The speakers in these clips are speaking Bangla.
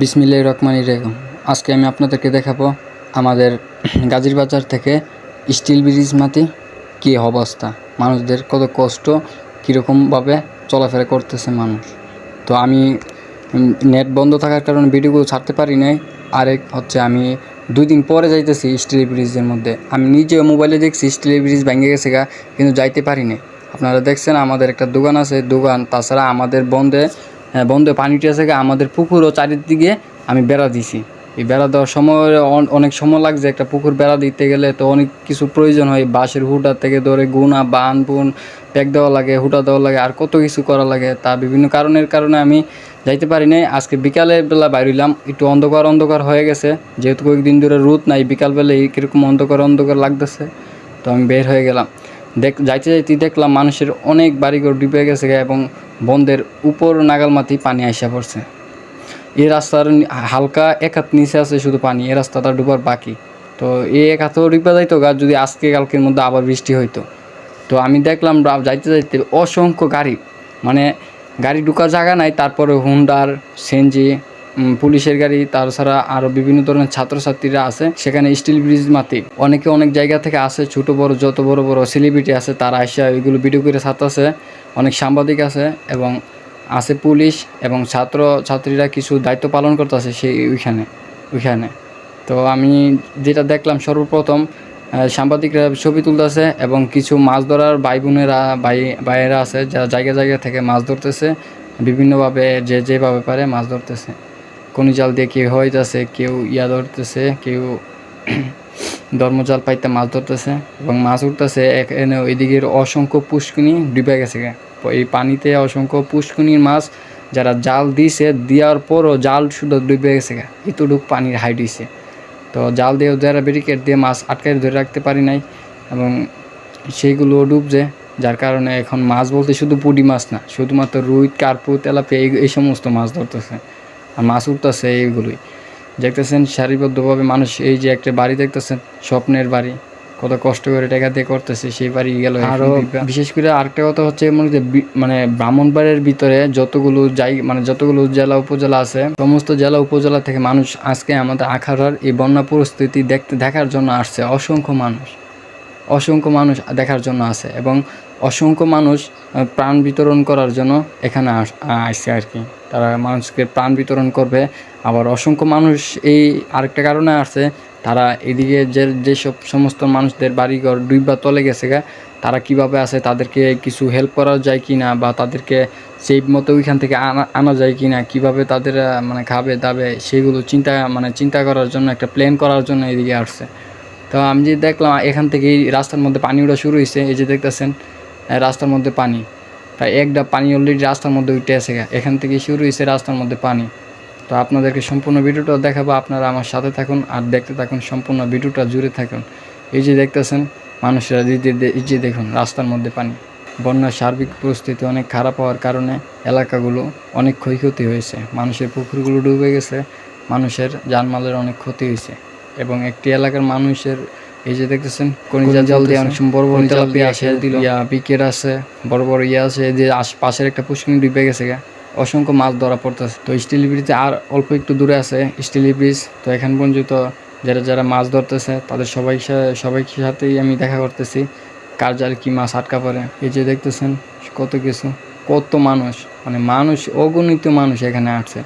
বিসমিল্লাহ রহমান রেখম আজকে আমি আপনাদেরকে দেখাবো আমাদের গাজীর বাজার থেকে স্টিল ব্রিজ মাটি কী অবস্থা, মানুষদের কত কষ্ট, কীরকমভাবে চলাফেরা করতেছে মানুষ। তো আমি নেট বন্ধ থাকার কারণে ভিডিওগুলো ছাড়তে পারি নাই। আরেক হচ্ছে আমি দুই দিন পরে যাইতেছি স্টিল ব্রিজের মধ্যে। আমি নিজে মোবাইলে দেখছি স্টিল ব্রিজ ভেঙে গেছে গা, কিন্তু যাইতে পারি নাই। আপনারা দেখছেন আমাদের একটা দোকান আছে, দোকান, তাছাড়া আমাদের বন্ধে বন্ধে, পানিটি আছে আমাদের পুকুরও চারিদিকে আমি বেড়া দিছি। এই বেড়া দেওয়ার সময় অনেক সময় লাগছে একটা পুকুর বেড়া দিতে গেলে, তো অনেক কিছু প্রয়োজন হয়। বাঁশের হুটা থেকে ধরে গুনা বান বুন প্যাক দেওয়া লাগে হুটা দেওয়া লাগে, আর কত কিছু করা লাগে, তা বিভিন্ন কারণের কারণে আমি যাইতে পারি নাই। আজকে বিকালের বেলা বাইরিলাম একটু অন্ধকার অন্ধকার হয়ে গেছে। যেহেতু কয়েকদিন ধরে রোদ নাই বিকালবেলা কীরকম অন্ধকার অন্ধকার লাগতেছে, তো আমি বের হয়ে গেলাম। দেখ, যাইতে যাইতে দেখলাম মানুষের অনেক বাড়িঘর ডুবে গেছে এবং বন্ধের উপর নাগালমাতি পানি আইসা পড়ছে। এই রাস্তার হালকা এক হাত নিচে আছে শুধু পানি, এই রাস্তাটা ডুবার বাকি। তো এই এক হাতও ডুবে যাইতো গাছ যদি আজকে কালকের মধ্যে আবার বৃষ্টি হইতো। তো আমি দেখলাম যাইতে যাইতে অসংখ্য গাড়ি মানে গাড়ি ঢুকার জায়গা নাই, তারপরে হুন্ডার সেনজি পুলিশের গাড়ি তাছাড়া আরও বিভিন্ন ধরনের ছাত্রছাত্রীরা আছে। সেখানে স্টিল ব্রিজ মাতি অনেকে অনেক জায়গা থেকে আসে, ছোট বড়, যত বড় বড় সেলিব্রিটি আছে, তারা আসা ওইগুলো ভিডিও করে ছাত্রাছে অনেক সাংবাদিক আছে এবং আছে পুলিশ এবং ছাত্র ছাত্রীরা কিছু দায়িত্ব পালন করতেছে সেই ওইখানে ওইখানে। তো আমি যেটা দেখলাম সর্বপ্রথম সাংবাদিকরা ছবি তুলতেছে এবং কিছু মাছ ধরার ভাই বোনেরা, ভাই, ভাইয়েরা আছে যারা জায়গা জায়গা থেকে মাছ ধরতেছে। বিভিন্নভাবে যে যেভাবে পারে মাছ ধরতেছে। কোনি জাল দিয়ে কেউ হইতেছে, কেউ ইয়া ধরতেছে, কেউ ধর্মজাল পাইতে মাছ ধরতেছে এবং মাছ উঠতেছে এখানে ওইদিকের অসংখ্য পুষ্কুনি ডুবে গেছে। এই পানিতে অসংখ্য পুষ্কুনির মাছ যারা জাল দিছে দেওয়ার পরও জাল শুধু ডুবে গেছে। এতটুক পানির হাইট হইছে তো জাল দিয়ে যারা ব্যারিকেড দিয়ে মাছ আটকায় ধরে রাখতে পারি নাই এবং সেইগুলো ডুবছে, যার কারণে এখন মাছ বলতে শুধু পুডি মাছ না, শুধুমাত্র রুই কার্পু তেলাপিয়া এই সমস্ত মাছ ধরতেছে আর মাছ উঠতেছে এইগুলোই। দেখতেছেন সারিবদ্ধভাবে মানুষ এই যে একটা বাড়ি দেখতেছেন স্বপ্নের বাড়ি কত কষ্ট করে টাকা দিয়ে করতেছে সেই বাড়ি গেল আরও বিশেষ করে আরেকটা কথা হচ্ছে মনে হচ্ছে মানে ব্রাহ্মণবাড়ির ভিতরে যতগুলো যাই মানে যতগুলো জেলা উপজেলা আছে সমস্ত জেলা উপজেলা থেকে মানুষ আজকে আমাদের আখাড়ার এই বন্যা পরিস্থিতি দেখতে দেখার জন্য আসছে অসংখ্য মানুষ। অসংখ্য মানুষ দেখার জন্য আছে এবং অসংখ্য মানুষ প্রাণ বিতরণ করার জন্য এখানে আস- আসছে আর কি। তারা মানুষকে প্রাণ বিতরণ করবে। আবার অসংখ্য মানুষ এই আরেকটা কারণে আসছে, তারা এদিকে যে, যেসব সমস্ত মানুষদের বাড়িঘর ডুইবা তলে গেছে গা, তারা কীভাবে আছে, তাদেরকে কিছু হেল্প করা যায় কি না বা তাদেরকে সেই মতো ওইখান থেকে আনা আনা যায় কি না কীভাবে তাদের মানে খাবে দাবে সেগুলো চিন্তা মানে চিন্তা করার জন্য, একটা প্ল্যান করার জন্য এদিকে আসছে। তো আমি যে দেখলাম, এখান থেকে এই রাস্তার মধ্যে পানি ওঠা শুরু হয়েছে এই যে দেখতেছেন রাস্তার মধ্যে পানি। প্রায় এক ডাব পানি অলরেডি রাস্তার মধ্যে উঠে আছে। এখান থেকে শুরু হয়েছে রাস্তার মধ্যে পানি। তো আপনাদেরকে সম্পূর্ণ ভিডিওটা দেখাবো, আপনারা আমার সাথে থাকুন আর দেখতে থাকুন, সম্পূর্ণ ভিডিওটা জুড়ে থাকুন। এই যে দেখতেছেন, মানুষেরা এই যে দেখুন, রাস্তার মধ্যে পানি। বন্যার সার্বিক পরিস্থিতি অনেক খারাপ হওয়ার কারণে এলাকাগুলো অনেক ক্ষয়ক্ষতি হয়েছে। মানুষের পুকুরগুলো ডুবে গেছে, মানুষের জানমালের অনেক ক্ষতি হয়েছে। এবং একটি এলাকার মানুষের এই যে দেখতেছেন কনিজা জল দিয়ে অনেক সময় বড় বড় তেলাপিয়া আসে ইয়া বিকেট আছে বড় বড় ইয়ে আছে যে আশ- পাশের একটা পুষ্কিনি ডুবে গেছে গা। অসংখ্য মাছ ধরা পড়তেছে। তো স্টিল ব্রিজে আর অল্প একটু দূরে আছে স্টিল ব্রিজ। তো এখান পর্যন্ত যারা যারা মাছ ধরতেছে তাদের সবাই সবাই সাথেই আমি দেখা করতেছি কার যার কি মাছ আটকা পড়ে। এই যে দেখতেছেন কত কিছু কত মানুষ। মানে মানুষ অগণিত মানুষ এখানে আসছে।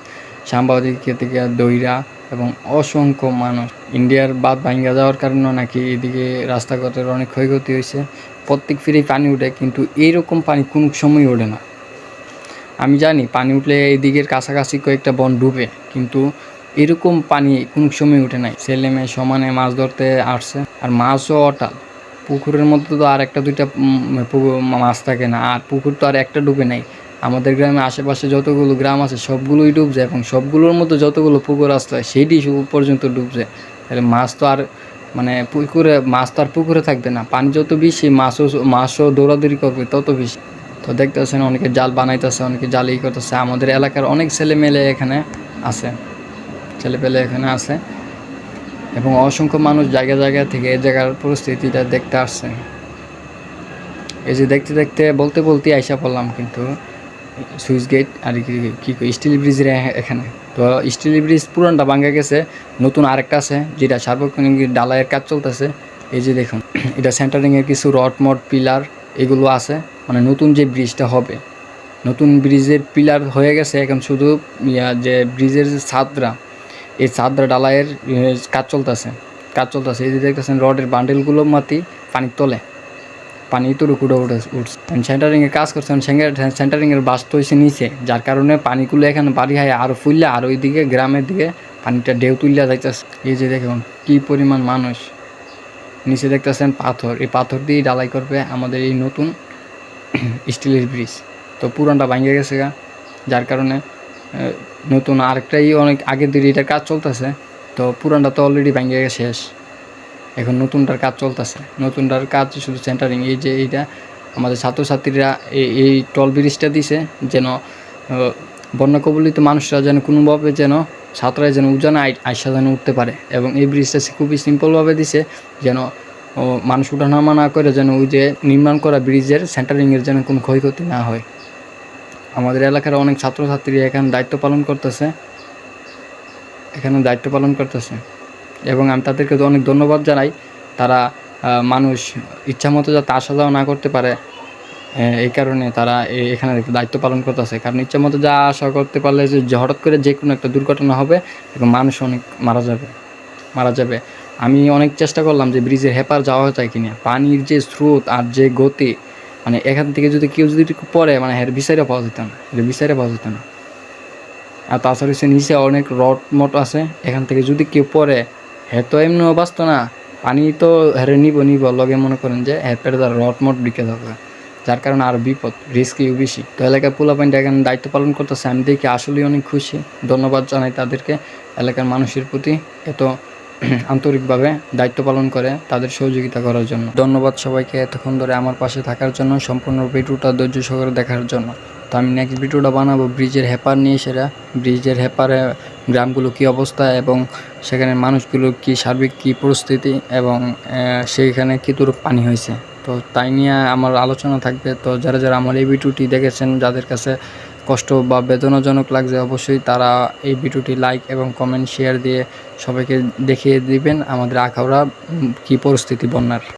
সাংবাদিক থেকে দইরা এবং অসংখ্য মানুষ ইন্ডিয়ার বাদ ভাঙ্গা যাওয়ার কারণে নাকি এদিকে রাস্তাঘাটের অনেক ক্ষয়ক্ষতি হয়েছে। প্রত্যেক ফিরেই পানি উঠে, কিন্তু এইরকম পানি কোনো সময় ওঠে না। আমি জানি পানি উঠলে এদিকের কাছাকাছি কয়েকটা বন ডুবে, কিন্তু এরকম পানি কোনো সময় উঠে নাই। ছেলে মেয়ে সমানে মাছ ধরতে আসছে, আর মাছও অটাল। পুকুরের মধ্যে তো আর একটা দুইটা মাছ থাকে না, আর পুকুর তো আর একটা ডুবে নাই। আমাদের গ্রামে আশেপাশে যতগুলো গ্রাম আছে, সবগুলোই ডুবছে এবং সবগুলোর মধ্যে যতগুলো পুকুর আসছে সেইটি সু- পর্যন্ত ডুবছে। তাহলে মাছ তো আর মানে পুকুরে, মাছ তো আর পুকুরে থাকবে না। পানি যত বেশি, মাছও মাছও দৌড়াদৌড়ি করবে তত বেশি। তো দেখতে দেখতেছেন অনেকে জাল বানাইতেছে, অনেকে জাল ই করতেছে। আমাদের এলাকার অনেক ছেলে মেলে এখানে আছে। ছেলে পেলে এখানে আছে। এবং অসংখ্য মানুষ জায়গা জায়গা থেকে এই জায়গার পরিস্থিতিটা দেখতে আসছে। এই যে দেখতে দেখতে, বলতে বলতে আইসা পড়লাম কিন্তু সুইচ গেট আর কি স্টিল ব্রিজের এখানে। তো স্টিল ব্রিজ পুরানটা ভাঙ্গা গেছে নতুন আরেকটা আছে যেটা সার্বক্ষণিক ডালাইয়ের কাজ চলতেছে। এই যে দেখুন এটা সেন্টারিংয়ের কিছু রড মড পিলার এগুলো আছে মানে নতুন যে ব্রিজটা হবে। নতুন ব্রিজের পিলার হয়ে গেছে এখন শুধু যে ব্রিজের যে ছাদরা এই ছাদরা ডালাইয়ের এ, কাজ চলতেছে। কাজ চলতেছে এই যে দেখতেছেন রডের বান্ডেলগুলো মাতি পানির তলে। পানি তো উঠে উঠে উঠছে। সেন্টারিংয়ের কাজ করছেন সেন্টারিংয়ের বাস্ত হয়েছে নিচে। যার কারণে পানিগুলো এখানে বাড়ি হয় আরও ফুললে আর ওইদিকে গ্রামের দিকে পানিটা ঢেউ তুললে যাইতেছে এই যে দেখুন কী পরিমাণ মানুষ নিচে দেখতেছেন পাথর এই পাথর দিয়ে ডালাই করবে আমাদের এই নতুন স্টিলের ব্রিজ। তো পুরানটা ভাঙে গেছে গা। যার কারণে নতুন আরেকটাই অনেক আগের দিকে এটার কাজ চলতেছে। তো পুরানটা তো অলরেডি ভাঙে গেছে, শেষ। এখন নতুনটার কাজ চলতেছে। নতুনটার কাজ শুধু সেন্টারিং এই যে এইটা, আমাদের ছাত্রছাত্রীরা এই এই টল ব্রিজটা দিছে, যেন বন্যা কবলিত মানুষরা যেন কোনোভাবে যেন, ছাত্ররা যেন উজানে আই- আইসা যেন উঠতে পারে। এবং এই ব্রিজটা খুবই সিম্পলভাবে দিছে, যেন মানুষ উঠানামা না করে যেন ওই যে নির্মাণ করা ব্রিজের সেন্টারিংয়ের যেন কোনো ক্ষয়ক্ষতি না হয়। আমাদের এলাকার অনেক ছাত্রছাত্রী এখানে দায়িত্ব পালন করতেছে। এখানে দায়িত্ব পালন করতেছে। এবং আমি তাদেরকে অনেক ধন্যবাদ জানাই। তারা মানুষ ইচ্ছা মতো যাতে আসা যাওয়া না করতে পারে এই কারণে তারা এখানে দায়িত্ব পালন করতে করতেছে। কারণ ইচ্ছা মতো যা আশা করতে পারলে যে হঠাৎ করে যে কোনো একটা দুর্ঘটনা হবে, এবং মানুষ অনেক মারা যাবে মারা যাবে। আমি অনেক চেষ্টা করলাম যে, ব্রিজের হেপার যাওয়া যায় কিনা। পানির যে স্রোত আর যে গতি মানে এখান থেকে যদি কেউ যদি পড়ে মানে এর বিচারে পাওয়া যেত না, এর বিচারে পাওয়া যেত না। আর তাছাড়া হচ্ছে নিচে অনেক রড মট আছে, এখান থেকে যদি কেউ পড়ে হ্যাঁ তো এমনি বাঁচতো না। পানি তো হেরে নিব নিব। লগে মনে করেন যে হ্যাঁ পেটে রড মট ঢুকে যাবে। যার কারণে আর বিপদ রিস্কিও বেশি। তো এলাকার পোলাপাইনটা এখানে দায়িত্ব পালন করতেছে। আমি দেখি আসলেই অনেক খুশি। ধন্যবাদ জানাই তাদেরকে। এলাকার মানুষের প্রতি এত আন্তরিকভাবে দায়িত্ব পালন করে তাদের সহযোগিতা করার জন্য। ধন্যবাদ সবাইকে এতক্ষণ ধরে আমার পাশে থাকার জন্য, সম্পূর্ণ ভিডিওটা ধৈর্য সহকারে দেখার জন্য। তো আমি নেক্সট ভিডিওটা বানাবো ব্রিজের হেপার নিয়ে সেটা। ব্রিজের হেপারে গ্রামগুলো কী অবস্থা এবং সেখানে মানুষগুলো কী সার্বিক কী পরিস্থিতি এবং সেইখানে কী দূর পানি হয়েছে। তো তাই নিয়ে আমার আলোচনা থাকবে। তো যারা যারা আমার এই ভিডিওটি দেখেছেন, যাদের কাছে কষ্ট বা বেদনাজনক লাগছে, অবশ্যই তারা এই ভিডিওটি লাইক এবং কমেন্ট শেয়ার দিয়ে সবাইকে দেখিয়ে দিবেন আমাদের আখাউড়া কী পরিস্থিতি বন্যার।